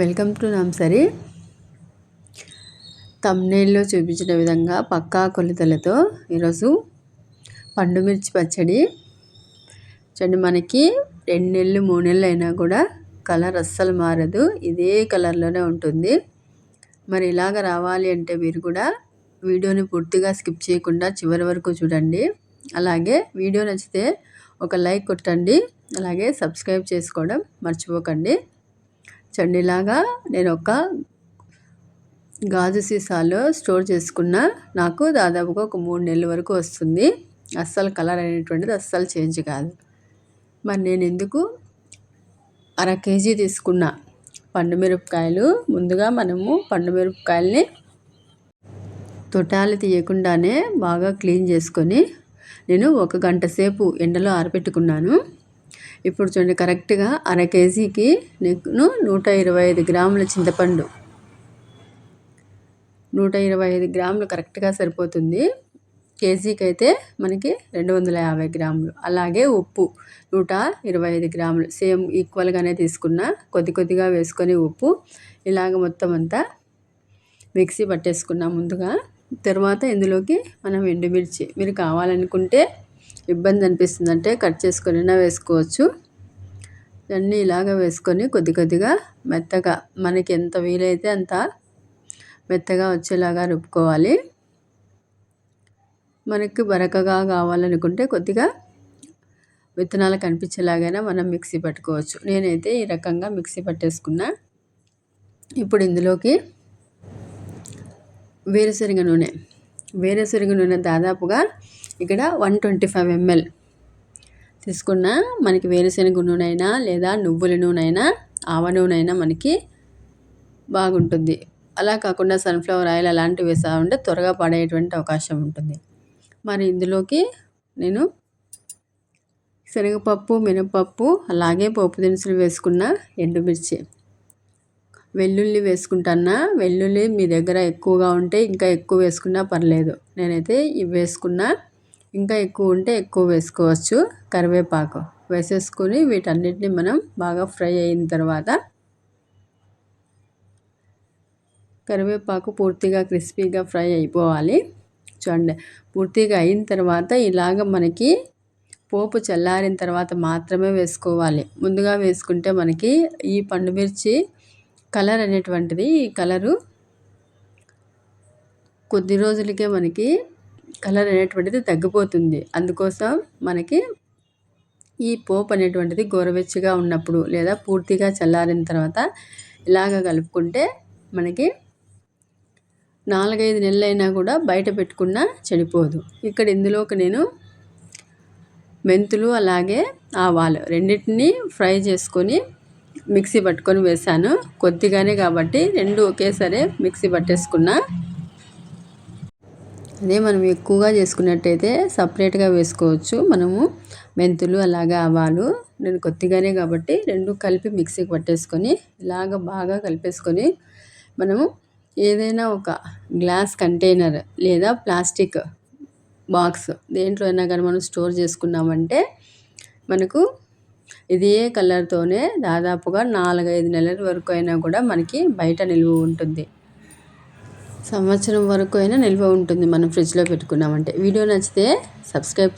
Welcome to నాంసరి తమ్నేల్లో చూపించిన విధంగా పక్కా కొలతలతో ఈరోజు పండుమిర్చి పచ్చడి. చూడండి మనకి రెండు నెలలు మూడు నెలలు అయినా కూడా కలర్ అస్సలు మారదు. ఇదే కలర్లోనే ఉంటుంది. మరి ఇలాగ రావాలి అంటే మీరు కూడా వీడియోని పూర్తిగా స్కిప్ చేయకుండా చివరి వరకు చూడండి. అలాగే వీడియో నచ్చితే ఒక లైక్ కొట్టండి. అలాగే సబ్స్క్రైబ్ చేసుకోవడం మర్చిపోకండి. చండిలాగా నేను ఒక గాజు సీసాలో స్టోర్ చేసుకున్న నాకు దాదాపుగా ఒక మూడు నెలల వరకు వస్తుంది. అస్సలు కలర్ అనేటువంటిది అస్సలు చేంజ్ కాదు. మరి నేను ఎందుకు అర కేజీ తీసుకున్న? పండు మిరపకాయలు ముందుగా మనము పండు మిరపకాయల్ని తొటాలు తీయకుండానే బాగా క్లీన్ చేసుకొని నేను ఒక గంట సేపు ఎండలో ఆరబెట్టుకున్నాను ఇప్పుడు చూడండి కరెక్ట్గా అర కేజీకి నేను నూట ఇరవై ఐదు గ్రాముల చింతపండు. నూట ఇరవై ఐదు గ్రాములు కరెక్ట్గా సరిపోతుంది. కేజీకి అయితే మనకి రెండు వందల యాభై గ్రాములు. అలాగే ఉప్పు నూట ఇరవై ఐదు గ్రాములు. సేమ్ ఈక్వల్గానే తీసుకున్న కొద్ది కొద్దిగా వేసుకొని ఉప్పు. ఇలాగ మొత్తం అంతా మిక్సీ పట్టేసుకున్నాం ముందుగా. తర్వాత ఇందులోకి మనం ఎండుమిర్చి. మీరు కావాలనుకుంటే ఇబ్బంది అనిపిస్తుందంటే కట్ చేసుకొనైనా వేసుకోవచ్చు. అన్నీ ఇలాగ వేసుకొని కొద్ది కొద్దిగా మెత్తగా మనకి ఎంత వీలైతే అంత మెత్తగా వచ్చేలాగా రుబ్బుకోవాలి. మనకి బరకగా కావాలనుకుంటే కొద్దిగా విత్తనాలు కనిపించేలాగైనా మనం మిక్సీ పట్టుకోవచ్చు. నేనైతే ఈ రకంగా మిక్సీ పట్టేసుకున్నా. ఇప్పుడు ఇందులోకి వేరుశనగ నూనె. వేరుశనగ నూనె దాదాపుగా ఇక్కడ వన్ ట్వంటీ ఫైవ్ ఎంఎల్ తీసుకున్న మనకి వేరుశనగ నూనె అయినా లేదా నువ్వుల నూనె ఆవ నూనె మనకి బాగుంటుంది. అలా కాకుండా సన్ఫ్లవర్ ఆయిల్ అలాంటివి వేసా ఉంటే త్వరగా పడేటువంటి అవకాశం ఉంటుంది. మరి ఇందులోకి నేను శనగపప్పు మినపప్పు అలాగే పోపు దినుసులు వేసుకున్న ఎండుమిర్చి. వెల్లుల్లి వేసుకుంటానా వెల్లుల్లి మీ దగ్గర ఎక్కువగా ఉంటే ఇంకా ఎక్కువ వేసుకున్నా పర్లేదు. నేనైతే ఇవి వేసుకున్నా. ఇంకా ఎక్కువ ఉంటే ఎక్కువ వేసుకోవచ్చు కరివేపాకు. వేసేసుకొని వీటన్నిటిని మనం బాగా ఫ్రై అయిన తర్వాత కరివేపాకు పూర్తిగా క్రిస్పీగా ఫ్రై అయిపోవాలి. చూడండి పూర్తిగా అయిన తర్వాత ఇలాగ మనకి పోపు చల్లారిన తర్వాత మాత్రమే వేసుకోవాలి. ముందుగా వేసుకుంటే మనకి ఈ పండుమిర్చి కలర్ అనేటువంటిది ఈ కలరు కొద్ది రోజులకే మనకి కలర్ అనేటువంటిది తగ్గిపోతుంది. అందుకోసం మనకి ఈ పోపు అనేటువంటిది గోరవెచ్చగా ఉన్నప్పుడు లేదా పూర్తిగా చల్లారిన తర్వాత ఇలాగ కలుపుకుంటే మనకి నాలుగైదు నెలలైనా కూడా బయట పెట్టుకున్న చెడిపోదు. ఇక్కడ ఇందులోకి నేను మెంతులు అలాగే ఆవాలు రెండింటిని ఫ్రై చేసుకొని మిక్సీ పట్టుకొని వేసాను కొద్దిగానే కాబట్టి రెండు ఒకేసారి మిక్సీ పట్టేసుకున్నా అదే మనం ఎక్కువగా చేసుకున్నట్టయితే సపరేట్గా వేసుకోవచ్చు. మనము మెంతులు అలాగే ఆవాలు నేను కొద్దిగానే కాబట్టి రెండు కలిపి మిక్సీకి పట్టేసుకొని ఇలాగ బాగా కలిపేసుకొని మనము ఏదైనా ఒక గ్లాస్ కంటైనర్ లేదా ప్లాస్టిక్ బాక్స్ దేంట్లో అయినా కానీ మనం స్టోర్ చేసుకున్నామంటే మనకు ఇదే కలర్తోనే దాదాపుగా నాలుగైదు నెలల వరకు అయినా కూడా మనకి బయట నిలువ ఉంటుంది. సంవత్సరం వరకు అయినా నిల్వ ఉంటుంది. మనం ఫ్రిడ్జ్లో పెట్టుకున్నామంటే. వీడియో నచ్చితే సబ్స్క్రైబ్